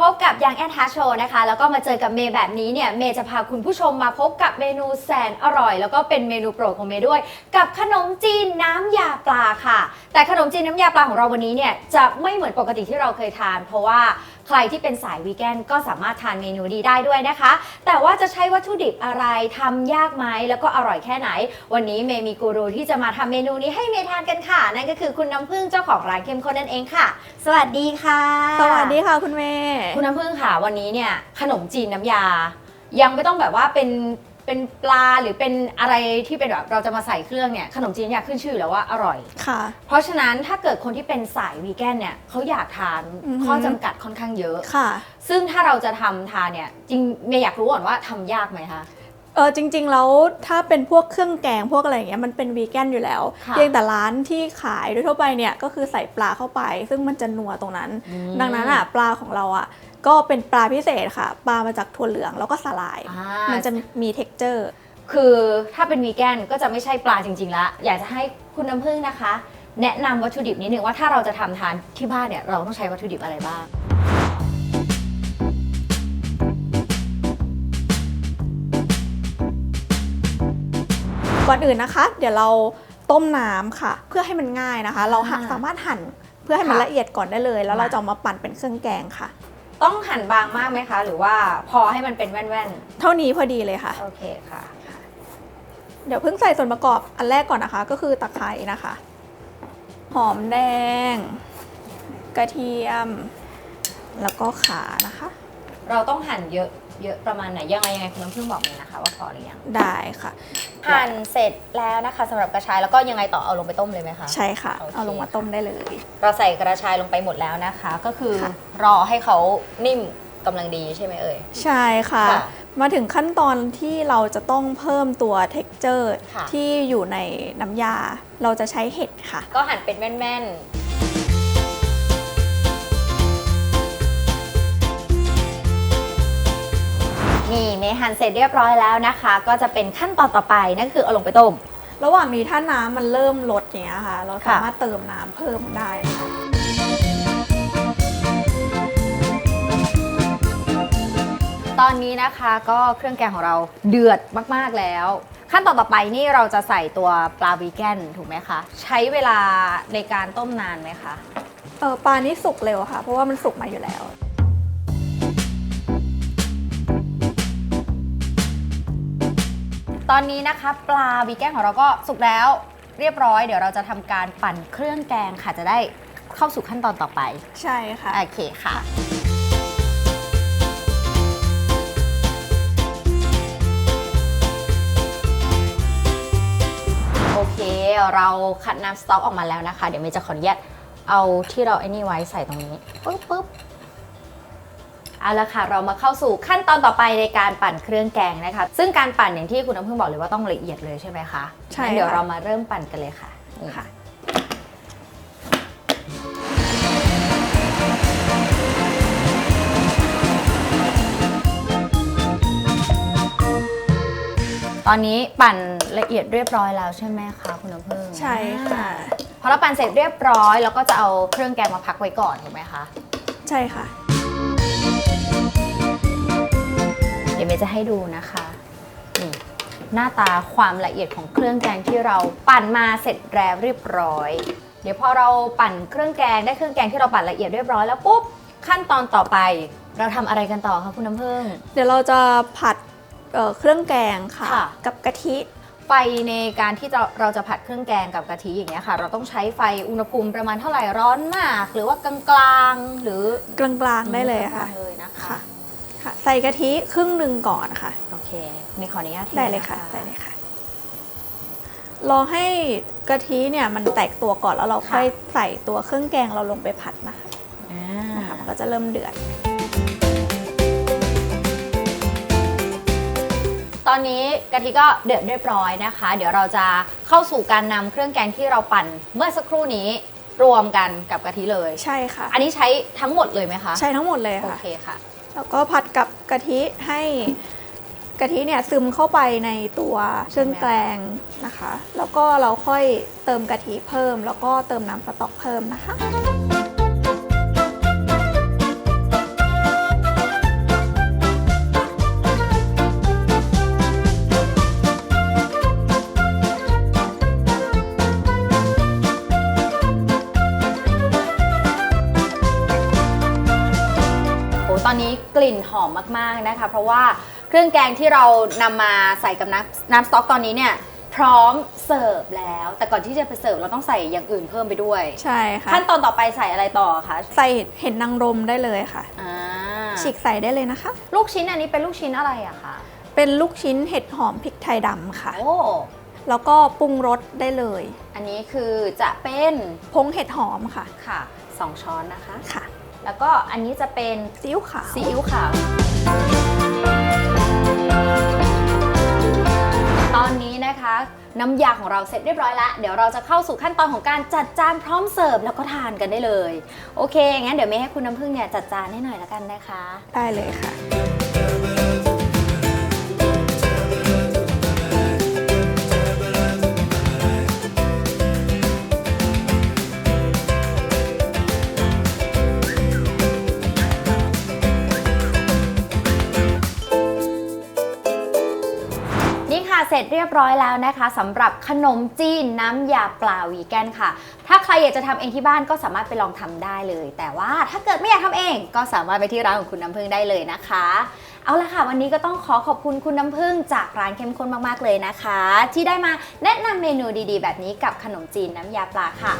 พบกับยังแอนทัชโชนะคะ แล้วก็มาเจอกับเมย์แบบนี้เนี่ย เมย์จะพาคุณผู้ชมมาพบกับเมนูแสนอร่อย แล้วก็เป็นเมนูโปรดของเมย์ด้วย กับขนมจีนน้ำยาปลาค่ะ แต่ขนมจีนน้ำยาปลาของเราวันนี้เนี่ยจะไม่เหมือนปกติที่เราเคยทาน เพราะว่าใครที่เป็นสายวีแกนก็สามารถทานเมนูนี้ได้ด้วยนะคะ แต่ว่าจะใช้วัตถุดิบอะไรทำยากไหมแล้วก็อร่อยแค่ไหน วันนี้เมย์มีกูรูที่จะมาทำเมนูนี้ให้เมย์ทานกันค่ะ นั่นก็คือคุณน้ำพึ่งเจ้าของร้านเข้มข้นนั่นเองค่ะ สวัสดีค่ะ สวัสดีค่ะคุณเมย์ คุณน้ำพึ่งค่ะวันนี้เนี่ยขนมจีนน้ำยา ยังไม่ต้องแบบว่าเป็นเป็นปลาหรือเป็นอะไรที่เป็นแบบเราจะมาใส่เครื่องเนี่ยขนมจีนน้ำยาขึ้นชื่อแล้วว่าอร่อย ค่ะ เพราะฉะนั้นถ้าเกิดคนที่เป็นสายวีแกนเนี่ยเขาอยากทานอือหือ ข้อจำกัดค่อนข้างเยอะ ค่ะ ซึ่งถ้าเราจะทำทานเนี่ยจริงเมย์อยากรู้ก่อนว่าทำยากไหมคะ เออจริงๆแล้วถ้าเป็นพวกเครื่องแกงพวกอะไรอย่างเงี้ยมันเป็นวีแกนอยู่แล้วค่ะเพียงแต่ร้านที่ขายโดยทั่วไปเนี่ยก็คือใส่ปลาเข้าไป ซึ่งมันจะนัวตรงนั้นอืมดังนั้นอะปลาของเราอะก็เป็นปลาพิเศษค่ะ ปลามาจากถั่วเหลืองแล้วก็สลายอ่ามันจะมี t e x t อร์คือถ้าเป็นวีแกนก็จะไม่ใช่ปลาจริงๆละอยากจะให้คุณน้ำพึ่งนะคะ แนะนำวัตถุดิบนิดนึงว่าถ้าเราจะทำทานที่บ้านเนี่ยเราต้องใช้วัตถุดิบอะไรบ้าง ก่อนอื่นนะคะ เดี๋ยวเราต้มน้ำค่ะ เพื่อให้มันง่ายนะคะ เราหาอ่าสามารถหั่นเพื่อให้มันค่ะละเอียดก่อนได้เลย แล้วเรามาจะเอามาปั่นเป็นเครื่องแกงค่ะ ต้องหั่นบางมากไหมคะ หรือว่าพอให้มันเป็นแว่นเท่านี้พอดีเลยค่ะๆโอเคค่ะ เดี๋ยวเพิ่งใส่ส่วนประกอบอันแรกก่อนนะคะ ก็คือตะไคร้นะคะ หอมแดง กระเทียม แล้วก็ขานะคะ เราต้องหั่นเยอะ เยอะประมาณไหนยังไงยังไงคุณน้ำพึ่งบอกเลยนะคะ ว่าพอหรือยังได้ค่ะ หั่นเสร็จแล้วนะคะสำหรับกระชายแล้วก็ยังไงต่อเอาลงไปต้มเลยไหมคะ ใช่ค่ะ โอเค เอาลงมาต้มได้เลย เราใส่กระชายลงไปหมดแล้วนะคะ ก็คือค่ะ รอให้เขานิ่มกำลังดีใช่ไหมเอ่ย ใช่ค่ะ ค่ะมาถึงขั้นตอนที่เราจะต้องเพิ่มตัว t e x t อร์ค่ะ ที่อยู่ในน้ำยา เราจะใช้เห็ดค่ะ ก็หั่นเป็นแม่นๆ นี่เมย์หั่นเสร็จเรียบร้อยแล้วนะคะ ก็จะเป็นขั้นตอนต่อไปนั่นคือเอาลงไปต้ม ระหว่างนี้ถ้าน้ำมันเริ่มลดอย่างเงี้ยค่ะ เราค่ะสามารถเติมน้ำเพิ่มได้ค่ะตอนนี้นะคะก็เครื่องแกงของเราเดือดมากๆแล้ว ขั้นตอนต่อไปนี่เราจะใส่ตัวปลาวีแกนถูกไหมคะ ใช้เวลาในการต้มนานไหมคะ เออปลานี้สุกเร็วค่ะ เพราะว่ามันสุกมาอยู่แล้ว ตอนนี้นะคะ ปลาวีแกนของเราก็สุกแล้วเรียบร้อย เดี๋ยวเราจะทำการปั่นเครื่องแกงค่ะจะได้เข้าสู่ขั้นตอนต่อไป ใช่ค่ะ โอเคค่ะ โอเค เราคัดน้ำสต๊อกออกมาแล้วนะคะ เดี๋ยวเมย์จะขออนุญาตเอาที่เราไอ้นี่ไว้ใส่ตรงนี้ปุ๊บปุ๊บ เอาละค่ะเรามาเข้าสู่ขั้นตอนต่อไปในการปั่นเครื่องแกงนะคะ ซึ่งการปั่นอย่างที่คุณน้ำพึ่งบอกเลยว่าต้องละเอียดเลยใช่ไหมคะใช่งั้นเดี๋ยวค่ะ เรามาเริ่มปั่นกันเลยค่ะนี่ค่ะ ตอนนี้ปั่นละเอียดเรียบร้อยแล้วใช่ไหมคะคุณน้ำพึ่งใช่ค่ะ พอเราปั่นเสร็จเรียบร้อย แล้วก็จะเอาเครื่องแกงมาพักไว้ก่อนถูกไหมคะ ใช่ค่ะ มย์จะให้ดูนะคะนี่หน้าตาความละเอียดของเครื่องแกงที่เราปั่นมาเสร็จแล้วเรียบร้อย เดี๋ยวพอเราปั่นเครื่องแกงได้เครื่องแกงที่เราปั่นละเอียดเรียบร้อยแล้วปุ๊บขั้นตอนต่อไป เราทำอะไรกันต่อคะคุณน้ำพึ่งเดี๋ยวเราจะผัดเอ่อเครื่องแกงค่ะค่ะกับกะทิไฟในการที่จะเราจะผัดเครื่องแกงกับกะทิอย่างเงี้ยค่ะ เราต้องใช้ไฟอุณหภูมิประมาณเท่าไหร่ร้อนมาก หรือว่ากลางๆหรือกลางๆได้เลยค่ะกางๆเลยนะคะ ค่ะค่ะใส่กะทิครึ่งหนึ่งก่อนค่ะ โอเคมีขออนุญาตทได้เลยค่ะนได้เลยค่ะ รอให้กะทิเนี่ยมันแตกตัวก่อนแล้วเราค่อยใส่ตัวเครื่องแกงเราลงไปผัดนะคะอ่านะคะมันก็จะเริ่มเดือด ตอนนี้กะทิก็เดือดเรียบร้อยนะคะ เดี๋ยวเราจะเข้าสู่การนำเครื่องแกงที่เราปั่นเมื่อสักครู่นี้รวมกันกับกะทิเลย ใช่ค่ะ อันนี้ใช้ทั้งหมดเลยไหมคะ ใช้ทั้งหมดเลยโอค่ะเคค่ะ แล้วก็ผัดกับกะทิให้กะทิเนี่ยซึมเข้าไปในตัวเชื่องแกงนะคะ แล้วก็เราค่อยเติมกะทิเพิ่ม แล้วก็เติมน้ำสต๊อกเพิ่มนะคะ ลิ่นหอมมากๆนะคะ เพราะว่าเครื่องแกงที่เรานำมาใส่กับน้ำน้ำสต๊อกตอนนี้เนี่ยพร้อมเสิร์ฟแล้ว แต่ก่อนที่จะไปเสิร์ฟเราต้องใส่อย่างอื่นเพิ่มไปด้วย ใช่ค่ะขั้นตอนต่อไปใส่อะไรต่อคะใส่เห็ดนางรมได้เลยค่ะอ่าฉีกใส่ได้เลยนะคะ ลูกชิ้นอันนี้เป็นลูกชิ้นอะไรอะคะเป็นลูกชิ้นเห็ดหอมพริกไทยดำค่ะ โอ้แล้วก็ปรุงรสได้เลย อันนี้คือจะเป็นพงเห็ดหอมค่ะค่ะสองช้อนนะคะค่ะ แล้วก็อันนี้จะเป็นซีอิ๊วขาวซีอิ๊วขาว ตอนนี้นะคะ น้ำยาของเราเสร็จเรียบร้อยแล้ว เดี๋ยวเราจะเข้าสู่ขั้นตอนของการจัดจานพร้อมเสิร์ฟแล้วก็ทานกันได้เลย โอเค งั้นเดี๋ยวเมย์ให้คุณน้ำพึ่งเนี่ยจัดจานให้หน่อยละกันนะคะ ได้เลยค่ะนี่ค่ะ เสร็จเรียบร้อยแล้วนะคะสำหรับขนมจีนน้ำยาปลาวีแกนค่ะ ถ้าใครอยากจะทำเองที่บ้านก็สามารถไปลองทำได้เลย แต่ว่าถ้าเกิดไม่อยากทำเองก็สามารถไปที่ร้านของคุณน้ำพึ่งได้เลยนะคะ เอาละค่ะวันนี้ก็ต้องขอขอบคุณคุณน้ำพึ่งจากร้านเข้มข้นมากๆเลยนะคะ ที่ได้มาแนะนำเมนูดีๆ แบบนี้กับขนมจีนน้ำยาปลาค่ะ